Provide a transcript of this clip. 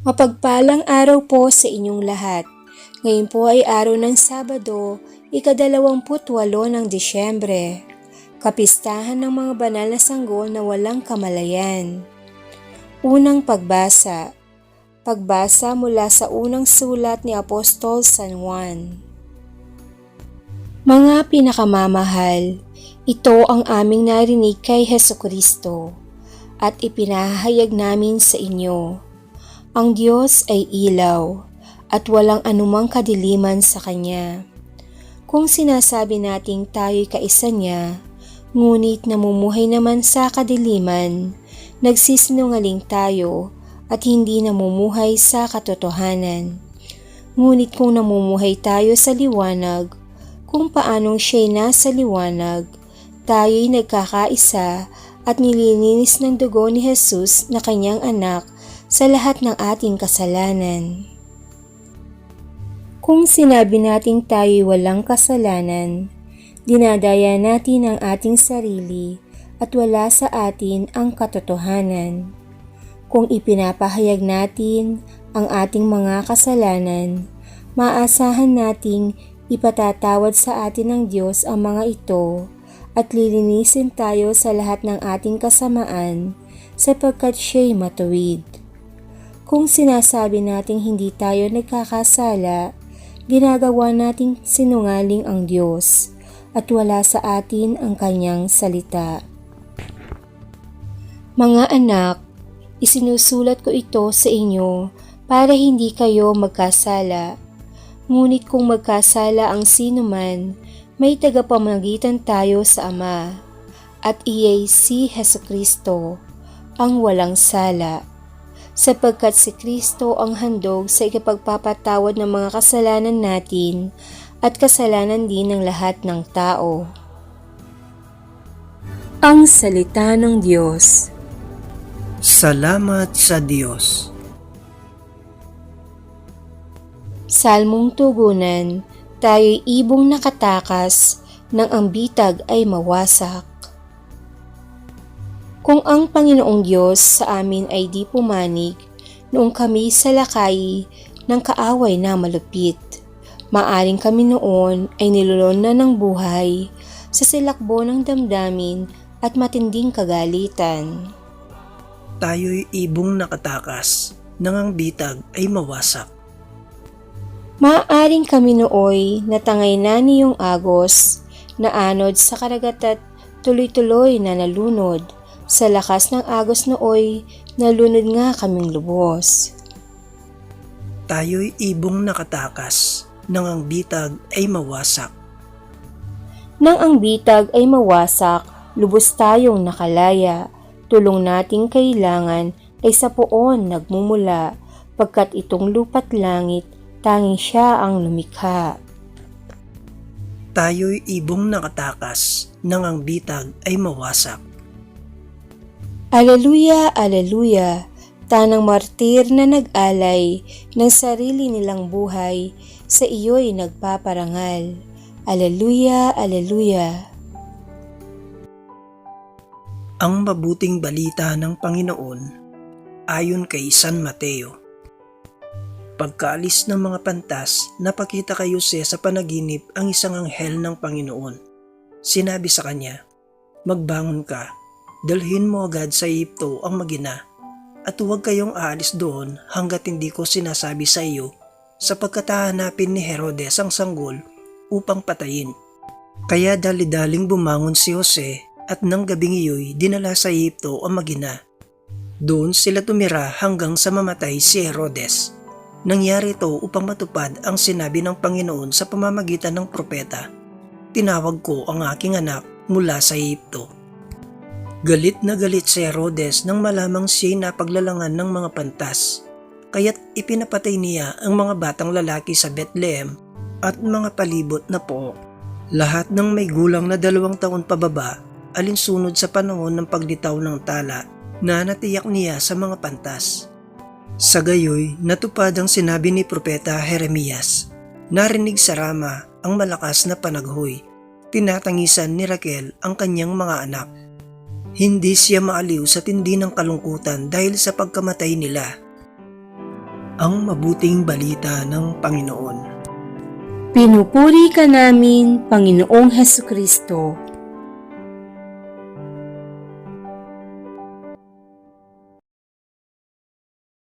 Mapagpalang araw po sa inyong lahat. Ngayon po ay araw ng Sabado, ikadalawamputwalo ng Disyembre. Kapistahan ng mga banal na sanggol na walang kamalayan. Unang pagbasa. Pagbasa mula sa unang sulat ni Apostol San Juan. Mga pinakamamahal, ito ang aming narinig kay Heso Kristo at ipinahayag namin sa inyo. Ang Diyos ay ilaw at walang anumang kadiliman sa Kanya. Kung sinasabi nating tayo'y kaisa niya, ngunit namumuhay naman sa kadiliman, nagsisinungaling tayo at hindi namumuhay sa katotohanan. Ngunit kung namumuhay tayo sa liwanag, kung paanong siya'y nasa liwanag, tayo'y nagkakaisa at nililinis ng dugo ni Jesus na kanyang anak sa lahat ng ating kasalanan. Kung sinabi nating tayo'y walang kasalanan, dinadaya natin ang ating sarili at wala sa atin ang katotohanan. Kung ipinapahayag natin ang ating mga kasalanan, maasahan nating ipatatawad sa atin ng Diyos ang mga ito at lilinisin tayo sa lahat ng ating kasamaan sapagkat siya'y matuwid. Kung sinasabi nating hindi tayo nagkakasala, ginagawa nating sinungaling ang Diyos at wala sa atin ang kanyang salita. Mga anak, isinusulat ko ito sa inyo para hindi kayo magkasala. Ngunit kung magkasala ang sino man, may tagapamagitan tayo sa Ama, at iyay si Heso Kristo, ang walang sala sapagkat si Kristo ang handog sa ikapagpapatawad ng mga kasalanan natin at kasalanan din ng lahat ng tao. Ang Salita ng Diyos Salamat sa Diyos. Salmong Tugunan, tayo'y ibong nakatakas nang ang bitag ay mawasak. Kung ang Panginoong Diyos sa amin ay di pumanig, noong kami sa lakay ng kaaway na malupit, maaring kami noon ay nilulon na ng buhay sa silakbo ng damdamin at matinding kagalitan. Tayo'y ibong nakatakas nang ang bitag ay mawasak. Maaaring kami nooy natangay na niyong agos na anod sa karagat at tuloy-tuloy na nalunod. Sa lakas ng agos nooy, nalunod nga kaming lubos. Tayo'y ibong nakatakas nang ang bitag ay mawasak. Nang ang bitag ay mawasak, lubos tayong nakalaya. Tulong nating kailangan ay sa poon nagmumula, pagkat itong lupat langit, tanging siya ang lumikha. Tayo'y ibong nakatakas nang ang bitag ay mawasak. Aleluya, aleluya, tanang martir na nag-alay ng sarili nilang buhay, sa iyo'y nagpaparangal. Aleluya, aleluya. Ang mabuting balita ng Panginoon ayon kay San Mateo. Pagkaalis ng mga pantas, napakita kay Jose sa panaginip ang isang anghel ng Panginoon. Sinabi sa kanya, Magbangon ka, dalhin mo agad sa Egypto ang magina, at huwag kayong aalis doon hanggat hindi ko sinasabi sa iyo sapagkat hahanapin ni Herodes ang sanggol upang patayin. Kaya dali-daling bumangon si Jose at nang gabing iyo'y dinala sa Egypto ang magina. Doon sila tumira hanggang sa mamatay si Herodes. Nangyari ito upang matupad ang sinabi ng Panginoon sa pamamagitan ng propeta. Tinawag ko ang aking anak mula sa Egypto. Galit na galit si Herodes nang malamang siya'y napaglalangan ng mga pantas. Kaya't ipinapatay niya ang mga batang lalaki sa Bethlehem at mga palibot na pook. Lahat ng may gulang na dalawang taon pababa alinsunod sa panahon ng paglitaw ng tala na natiyak niya sa mga pantas. Sa gayoy, natupad ang sinabi ni Propeta Jeremias. Narinig sa Rama ang malakas na panaghoy. Tinatangisan ni Raquel ang kanyang mga anak. Hindi siya maaliw sa tindi ng kalungkutan dahil sa pagkamatay nila. ang mabuting balita ng Panginoon. Pinupuri ka namin, Panginoong Heso Kristo.